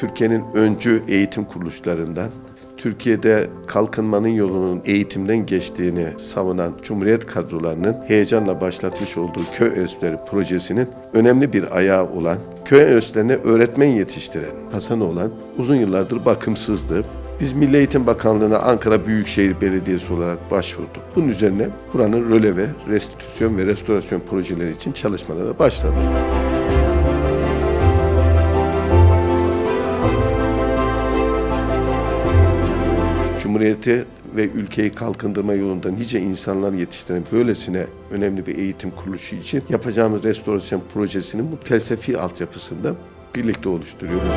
Türkiye'nin öncü eğitim kuruluşlarından, Türkiye'de kalkınmanın yolunun eğitimden geçtiğini savunan Cumhuriyet kadrolarının heyecanla başlatmış olduğu köy enstitüleri projesinin önemli bir ayağı olan, köy enstitülerine öğretmen yetiştiren Hasan olan uzun yıllardır bakımsızdı. Biz Milli Eğitim Bakanlığı'na Ankara Büyükşehir Belediyesi olarak başvurduk. Bunun üzerine buranın röleve, restitüsyon ve restorasyon projeleri için çalışmalara başladık. Cumhuriyeti ve ülkeyi kalkındırma yolunda nice insanlar yetiştiren böylesine önemli bir eğitim kuruluşu için yapacağımız restorasyon projesinin bu felsefi altyapısında birlikte oluşturuyoruz.